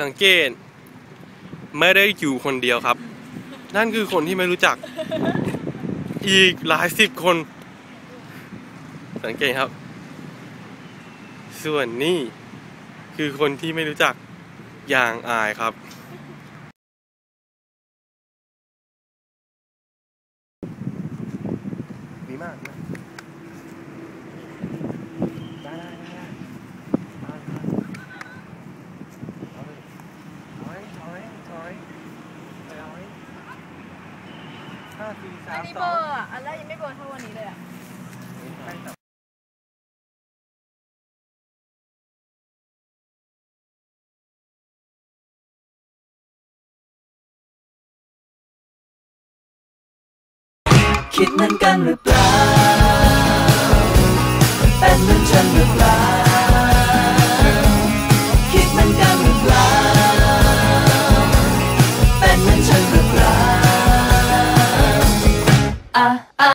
สังเกต ไม่ได้อยู่คนเดียวครับ นั่นคือคนที่ไม่รู้จัก อีกหลายสิบคน สังเกตครับ ส่วนนี่คือคนที่ไม่รู้จัก ยางอายครับดีมากนะได้ได้ได้ได้เลยถอยถอยถอยถอยห้าสี่สาอันมนี้สเบองร์อันแรกยังไม่เบอร์เท่าวันนี้เลยอะ คิดเหมือนกันหรือเปล่า เป็นเหมือนฉันหรือเปล่า คิดเหมือนกันหรือเปล่า เป็นเหมือนฉันหรือเปล่าอะอะ